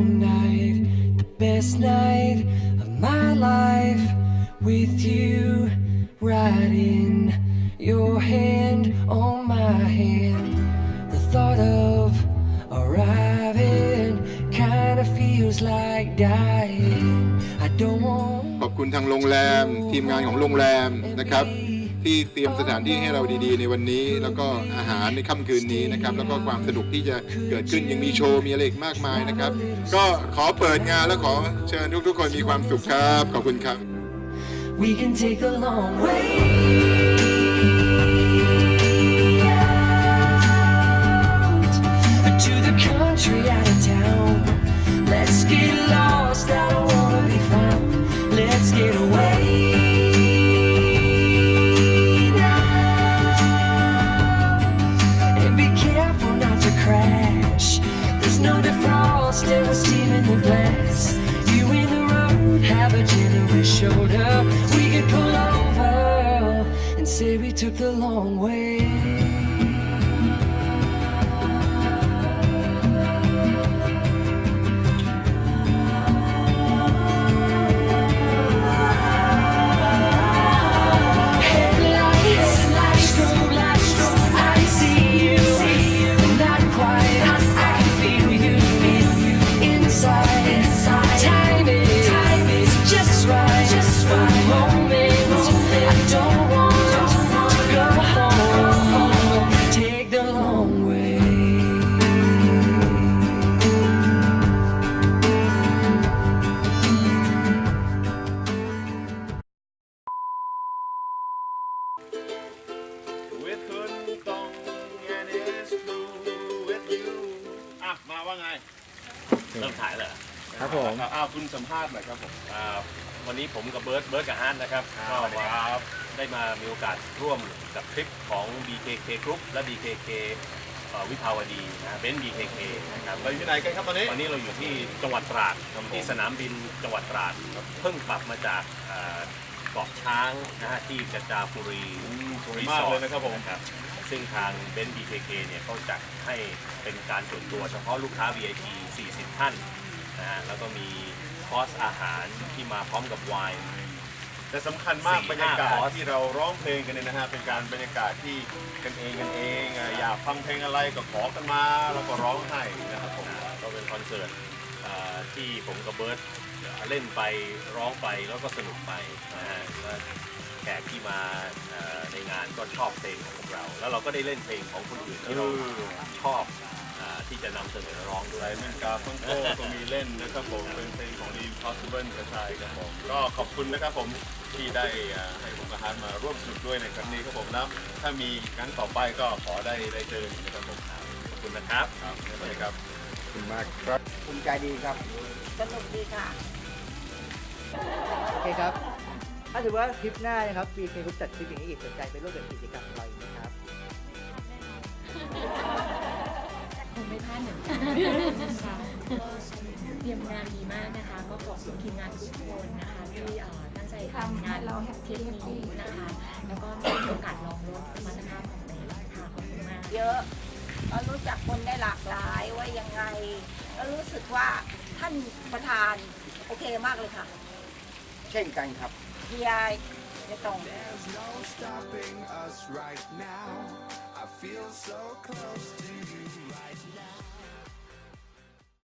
warm night, the best night of my life, with you right in your hand on my hand. The thought of arriving kinda feels like dying. I don't want. ขอบคุณทางโรงแรม ทีมงานของโรงแรมนะครับ ที่เตรียมสถานที่ให้เราดีๆ ในวันนี้ แล้วก็อาหารในค่ำคืนนี้นะครับ แล้วก็ความสนุกที่จะเกิดขึ้นยังมีโชว์มีอะไรอีกมากมายนะครับ ก็ขอเปิดงานแล้วขอเชิญทุกๆคนมีความสุขครับ ขอบคุณครับ We can take a long way defrost and we're in the glass. You in the road, have a generous shoulder. We could pull over and say we took the long way. ว่าไงเริ่มถ่ายเลยเหรอครับผมอ้าวคุณสัมภาษณ์หน่อยครับผมอ่าวันนี้ผมกับเบิร์ดเบิร์ดกับฮันนะครับครับก็มาได้มามีโอกาสร่วมกับทริปของ BKK Group และ BKK เอ่อวิภาวดีนะเบนซ์ BKK นะครับเราอยู่ที่ไหนกันครับตอนนี้วันนี้เราอยู่ที่จังหวัดตราดครับผมที่สนามบินจังหวัดตราดเพิ่งกลับมาจากอ่า เกาะช้างนะฮะที่กระจาปุรีสวยมากเลยนะครับผมนะครับซึ่งทางเบนซ์ BKK เนี่ยเขาจัดให้เป็นการส่วนตัวเฉพาะลูกค้า VIP 40 ท่านนะฮะแล้วก็มีคอร์สอาหารที่มาพร้อมกับไวน์ แต่สำคัญมากสี่บรรยากาศห้าคอร์ส ที่เราร้องเพลงกันเนี่ยนะฮะเป็นการบรรยากาศที่กันเองกันเองอะอยากฟังเพลงอะไรก็ขอกันมาแล้วก็ร้องให้นะครับผม ก็เป็นคอนเสิร์ตเอ่อ ที่ผมกับเบิร์ตเล่นไปร้องไปแล้วก็สนุกไปนะฮะแล้วแขกที่มาเอ่อในงานก็ชอบเพลงของพวกเรา แล้วเราก็ได้เล่นเพลงของคนอื่นที่เราชอบเอ่อที่จะนำเสนอร้องด้ไลวยเมนกาฟังโก้ก็มีเล่นนะครับผมเป็นเพลงของ The Impossible กระชายครับผมก็ขอบคุณนะครับผมที่ได้อ่าให้ผมกับฮันมาร่วมสนุกด้วยในครั้งนี้ครับผมแล้วถ้ามีครั้งต่อไปก็ขอได้ได้เจออีกนะครับผมขอบคุณนะครับครับสวัสดีครับขอบ คุณมากครับภูมิใจดีครับ สนุกดีค่ะ โอเคครับ ถ้าถือว่าทริปหน้านะครับปีเคคุปจัดทริปอย่างนี้อีกสนใจไปร่วมกับกิจกรรมของเราอีกไหมครับคงไม่พลาดเหมือนกันค่ะเตรียมงานดีมากนะคะ ก็ขอบคุณทีมงานทุกคนนะคะที่เอ่อตั้งใจทำงานเราทริปนี้นะคะ แล้วก็ได้มีโอกาสลองรถสมรรถภาพของเบนค่ะขอบคุณมากเยอะ ก็รู้จักคนได้หลากหลายว่ายังไง ก็รู้สึกว่าท่านประธานโอเคมากเลยค่ะเช่นกันครับพี่ยายไม่ต้อง There's no stopping us right now. I feel so close to you right now.